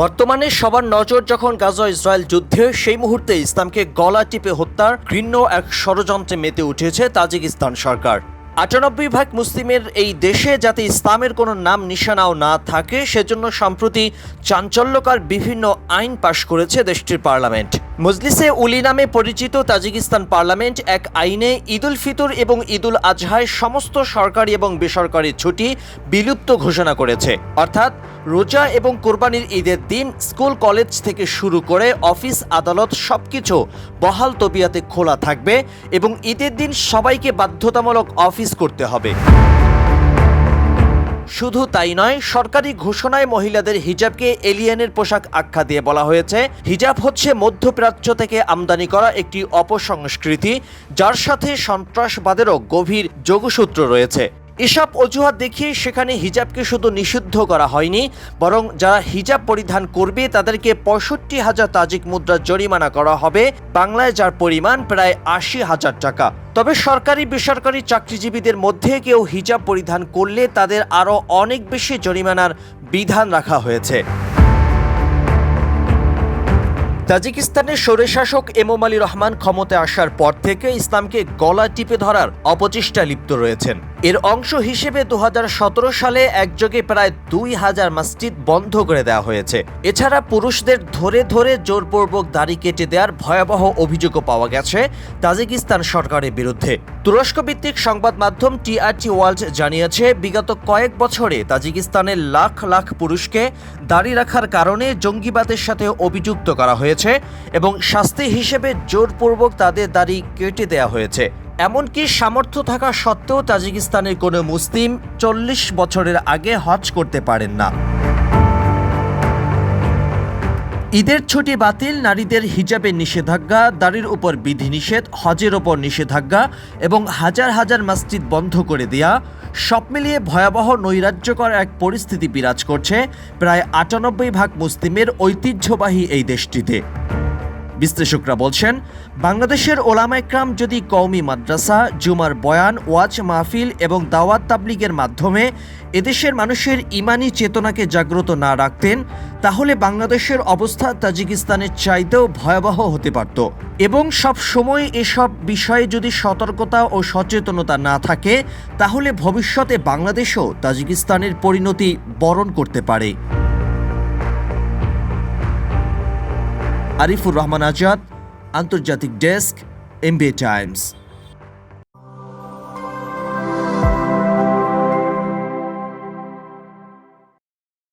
বর্তমানে সবার নজর যখন গাজা ইসরায়েল যুদ্ধে, সেই মুহূর্তে ইসলামকে গলা টিপে হত্যার ঘৃণ্য এক ষড়যন্ত্রে মেতে উঠেছে তাজিকিস্তান সরকার। আটানব্বই ভাগ মুসলিমের এই দেশে যাতে ইসলামের কোনো নাম নিশানাও না থাকে, সেজন্য সম্প্রতি চাঞ্চল্যকার বিভিন্ন আইন পাশ করেছে দেশটির পার্লামেন্ট। মজলিসে উলি নামে পরিচিত তাজিকিস্তান পার্লামেন্ট এক আইনে ঈদুল ফিতর এবং ঈদুল আজহায় সমস্ত সরকারি এবং বেসরকারি ছুটি বিলুপ্ত ঘোষণা করেছে। অর্থাৎ রোজা এবং কোরবানির ঈদের দিন স্কুল, কলেজ থেকে শুরু করে অফিস, আদালত সবকিছু বহাল তবিয়াতে খোলা থাকবে এবং ঈদের দিন সবাইকে বাধ্যতামূলক অফিস করতে হবে। শুধু তাই নয়, সরকারি ঘোষণায় মহিলাদের হিজাবকে এলিয়েনের পোশাক আখ্যা দিয়ে বলা হয়েছে। হিজাব হচ্ছে মধ্যপ্রাচ্য থেকে আমদানি করা একটি অপসংস্কৃতি, যার সাথে সন্ত্রাসবাদেরও গভীর যোগসূত্র রয়েছে। এসব অজুহাত দেখিয়ে সেখানে হিজাবকে শুধু নিষিদ্ধ করা হয়নি, বরং যারা হিজাব পরিধান করবে তাদেরকে পঁয়ষট্টি হাজার তাজিক মুদ্রা জরিমানা করা হবে। বাংলায় যার পরিমাণ প্রায় আশি হাজার টাকা। তবে সরকারি বেসরকারি চাকরিজীবীদের মধ্যে কেউ হিজাব পরিধান করলে তাদের আরও অনেক বেশি জরিমানার বিধান রাখা হয়েছে। তাজিকিস্তানের স্বৈরশাসক এমোম আলী রহমান ক্ষমতায় আসার পর থেকে ইসলামকে গলা টিপে ধরার অপচেষ্টা লিপ্ত রয়েছেন। এর অংশ হিসেবে দু হাজার সতেরো সালে একযোগে প্রায় দুই হাজার মসজিদ বন্ধ করে দেওয়া হয়েছে। এছাড়া পুরুষদের ধরে ধরে জোরপূর্বক দাড়ি কেটে দেওয়ার ভয়াবহ অভিযোগও পাওয়া গেছে তাজিকিস্তান সরকারের বিরুদ্ধে। তুরস্ক ভিত্তিক সংবাদ মাধ্যম টিআরটি ওয়ার্ল্ড জানিয়েছে, বিগত কয়েক বছরে তাজিকিস্তানের লাখ লাখ পুরুষকে দাড়ি রাখার কারণে জঙ্গিবাদের সাথে অভিযুক্ত করা হয়েছে। এবং শাস্তি হিসেবে জোরপূর্বক তাদের দাড়ি কেটে দেওয়া হয়েছে। এমনকি সামর্থ্য থাকা সত্ত্বেও তাজিকিস্তানের কোনো মুসলিম চল্লিশ বছরের আগে হজ করতে পারেন না। ঈদের ছুটি বাতিল, নারীদের হিজাবে নিষেধাজ্ঞা, দাড়ির উপর বিধিনিষেধ, হজের ওপর নিষেধাজ্ঞা এবং হাজার হাজার মসজিদ বন্ধ করে দেয়া, সব মিলিয়ে ভয়াবহ নৈরাজ্যকর এক পরিস্থিতি বিরাজ করছে প্রায় আটানব্বই ভাগ মুসলিমের ঐতিহ্যবাহী এই দেশটিতে। বিশ্লেষকরা বলছেন, বাংলাদেশের ওলামাইক্রাম যদি কওমি মাদ্রাসা, জুমার বয়ান, ওয়াজ, মাহফিল এবং দাওয়াত তাবলিগের মাধ্যমে এদেশের মানুষের ইমানি চেতনাকে জাগ্রত না রাখতেন, তাহলে বাংলাদেশের অবস্থা তাজিকিস্তানের চাইতেও ভয়াবহ হতে পারত। এবং সব সময় এসব বিষয়ে যদি সতর্কতা ও সচেতনতা না থাকে, তাহলে ভবিষ্যতে বাংলাদেশও তাজিকিস্তানের পরিণতি বরণ করতে পারে। আরিফুর রহমান আজাদ আন্তর্জাতিক ডেস্ক এমবিএ টাইমস।